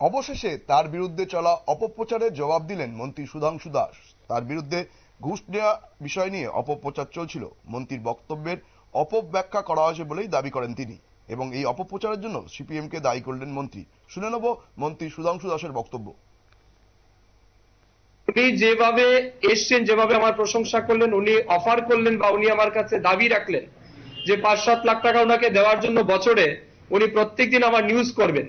অবশেষে তার বিরুদ্ধে চলা অপপ্রচারের জবাব দিলেন মন্ত্রী সুধাংশু দাস। তার বিরুদ্ধে ঘুষ নেওয়া বিষয় নিয়ে অপপ্রচার চলছিল। মন্ত্রীর বক্তব্যের অপব্যাখ্যা করা হয়েছে বলেই দাবি করেন তিনি। এবং এই অপপ্রচারের জন্য সিপিএমকে দায়ী করলেন মন্ত্রী। শুনে নেব মন্ত্রী সুধাংশু দাসের বক্তব্য। উনি যেভাবে এসছেন, যেভাবে আমার প্রশংসা করলেন, উনি অফার করলেন বা উনি আমার কাছে দাবি রাখলেন যে পাঁচ সাত লাখ টাকা ওনাকে দেওয়ার জন্য বছরে উনি প্রত্যেকদিন আমার নিউজ করবেন।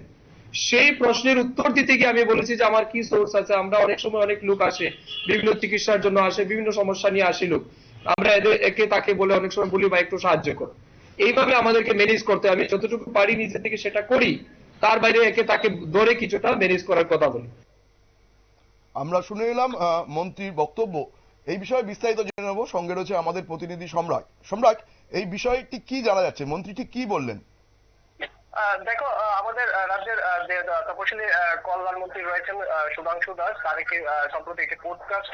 সেই প্রশ্নের উত্তর দিতে গিয়ে আমি বলেছি যে আমার কি সোর্স আছে? আমরা অনেক সময় অনেক লোক আসে, বিভিন্ন চিকিৎসার জন্য আসে, বিভিন্ন সমস্যা নিয়ে আসি লোক। আমরা এদের, একে তাকে বলে অনেক সময় বলি বা একটু সাহায্য করো। এইভাবে আমাদেরকে ম্যানেজ করতে আমি যতটুকু পারি নিজে থেকে সেটা করি। তার বাইরে একে তাকে ধরে কিছুটা ম্যানেজ করার কথা বলি। আমরা শুনে এলাম মন্ত্রীর বক্তব্য। এই বিষয়ে বিস্তারিত জেনে নেব। সঙ্গে রয়েছে আমাদের প্রতিনিধি সম্রাট। সম্রাট, এই বিষয়টি কি জানা যাচ্ছে? মন্ত্রী ঠিক কি বললেন? দেখো আমাদের রাজ্যের যে তপশিলি আহ, কল্যাণ মন্ত্রী রয়েছেন সুধাংশু দাস তার একটি সম্প্রতি একটি পডকাস্ট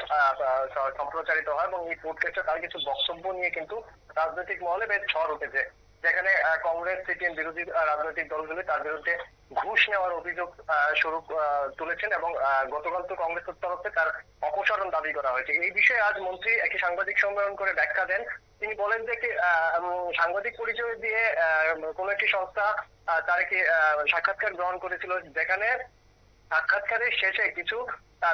সম্প্রচারিত হয় এবং এই পডকাস্টে তার কিছু বক্তব্য নিয়ে কিন্তু রাজনৈতিক মহলে বেশ ঝড় উঠেছে। যেখানে কংগ্রেস সিপিএম বিরোধী রাজনৈতিক দলগুলি তার বিরুদ্ধে ঘুষ নেওয়ার অভিযোগ আহ, তুলেছেন এবং গতকাল তো কংগ্রেসের তরফে তার অপসারণ দাবি করা হয়েছে। এই বিষয়ে আজ মন্ত্রী একটি সাংবাদিক সম্মেলন করে ব্যাখ্যা দেন। তিনি বলেন যে সাংবাদিক পরিচয় দিয়ে কোনো একটি সংস্থা তার একটি সাক্ষাৎকার গ্রহণ করেছিল যেখানে সাক্ষাৎকারের শেষে কিছু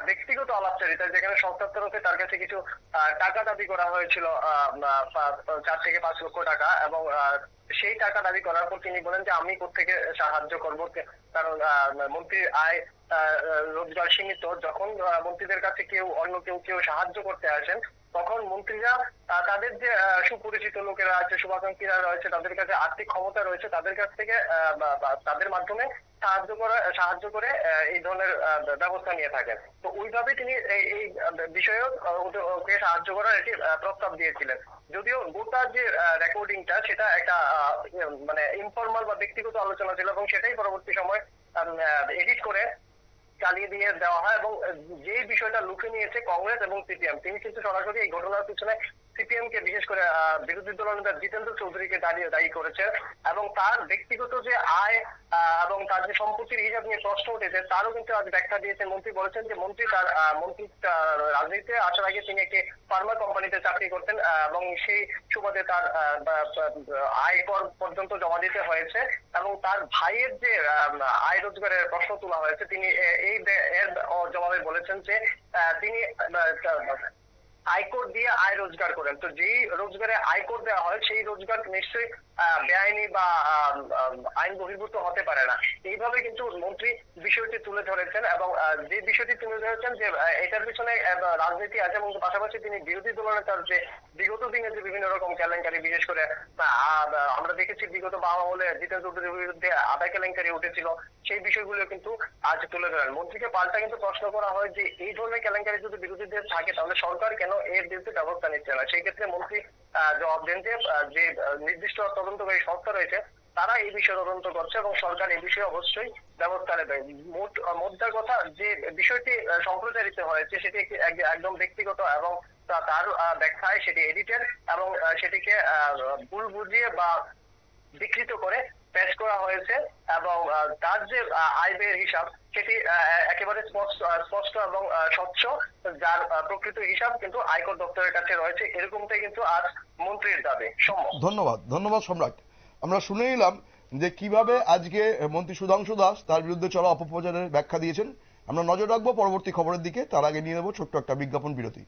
ব্যক্তিগত আলাপচারিতা, যেখানে সংস্থার তরফে তার কাছে কিছু টাকা দাবি করা হয়েছিল চার থেকে পাঁচ লক্ষ টাকা এবং সেই টাকা দাবি করার পর তিনি বলেন যে আমি কোথেকে সাহায্য করব কারণ মন্ত্রীর আয় রোজগার সীমিত। যখন মন্ত্রীদের কাছে কেউ অন্য কেউ কেউ সাহায্য করতে আসেন তখন মন্ত্রীরা তাদের যে সুপরিচিত লোকেরা আছে, শুভাকাঙ্ক্ষীরা রয়েছে, তাদের কাছে আর্থিক ক্ষমতা রয়েছে, তাদের কাছ থেকে তাদের মাধ্যমে সাহায্য করা, সাহায্য করে এই ধরনের ব্যবস্থা নিয়ে থাকেন। তো ওইভাবে তিনি এই বিষয়েও ওকে সাহায্য করার একটি প্রস্তাব দিয়েছিলেন। যদিও গোটা যে রেকর্ডিংটা সেটা একটা মানে ইনফর্মাল বা ব্যক্তিগত আলোচনা ছিল এবং সেটাই পরবর্তী সময় এডিট করে চালিয়ে দিয়ে দেওয়া হয় এবং যে বিষয়টা লুকে নিয়েছে কংগ্রেস এবং সিপিএম, তিনি কিন্তু সরাসরি এই ঘটনার পিছনে সিপিএম কে বিশেষ করে বিরোধী দলনেতা জিতেন্দ্র চৌধুরীকে দাঁড়িয়ে দায়ী করেছেন এবং তার ব্যক্তিগত যে আয় এবং তার যে সম্পত্তির হিসাব নিয়ে প্রশ্ন উঠেছে, তারও কিন্তু আজ ব্যাখ্যা দিয়েছেন মন্ত্রী। বলেছেন যে মন্ত্রী তার মন্ত্রী রাজনীতিতে আসার আগে তিনি একটি ফার্মা কোম্পানিতে চাকরি করতেন এবং সেই সুবাদে তার আয় কর পর্যন্ত জমা দিতে হয়েছে এবং তার ভাইয়ের যে আয় রোজগারের প্রশ্ন তোলা হয়েছে, তিনি এই এর জবাবে বলেছেন যে তিনি আয়কর দিয়ে আয় রোজগার করেন। তো যেই রোজগারে আয়কর দেওয়া হয়, সেই রোজগার নিশ্চয়ই বেআইনি বা আইন বহির্ভূত হতে পারে না। এইভাবে কিন্তু মন্ত্রী বিষয়টি তুলে ধরেছেন এবং যে বিষয়টি তুলে ধরেছেন যে এটার পিছনে রাজনীতি আছে এবং পাশাপাশি তিনি বিরোধী দলনেতার যে বিগত দিনে যে বিভিন্ন রকম কেলেঙ্কারি, বিশেষ করে আমরা দেখেছি বিগত বাবা আমলে জিতেন্দ্র চৌধুরীর বিরুদ্ধে আদায় কেলেঙ্কারি উঠেছিল। সেই বিষয়গুলো কিন্তু আজ তুলে ধরেন মন্ত্রীকে পাল্টা কিন্তু প্রশ্ন করা হয় যে এই ধরনের কেলেঙ্কারি যদি বিরোধীদের থাকে, তাহলে সরকার কেন এর বিরুদ্ধে ব্যবস্থা নিচ্ছে না? সেই ক্ষেত্রে মন্ত্রী জবাব দেন যে যে নির্দিষ্ট তদন্তকারী সংস্থা রয়েছে, তারা এই বিষয়ে তদন্ত করছে এবং সরকার এই বিষয়ে অবশ্যই ব্যবস্থা নেবে। মোট কথা যে বিষয়টি সম্প্রচারিত হয়েছে, সেটি একদম ব্যক্তিগত এবং তার ব্যাখ্যায় সেটি এডিটেড এবং সেটিকে ভুল বুঝিয়ে বা বিকৃত করে পেশ করা হয়েছে এবং তার যে আয় ব্যয়ের হিসাব, সেটি একেবারে স্পষ্ট এবং স্বচ্ছ, যার প্রকৃত হিসাব কিন্তু আয়কর দপ্তরের কাছে রয়েছে। এরকমটাই কিন্তু আজ মন্ত্রীর দাবি। ধন্যবাদ। ধন্যবাদ সম্রাট। আমরা শুনে নিলাম যে কীভাবে আজকে মন্ত্রী সুধাংশু দাস তার বিরুদ্ধে চলা অপপ্রচারের ব্যাখ্যা দিয়েছেন। আমরা নজর রাখব পরবর্তী খবরের দিকে। তার আগে নিয়ে নেব ছোট্ট একটা বিজ্ঞাপন বিরতি।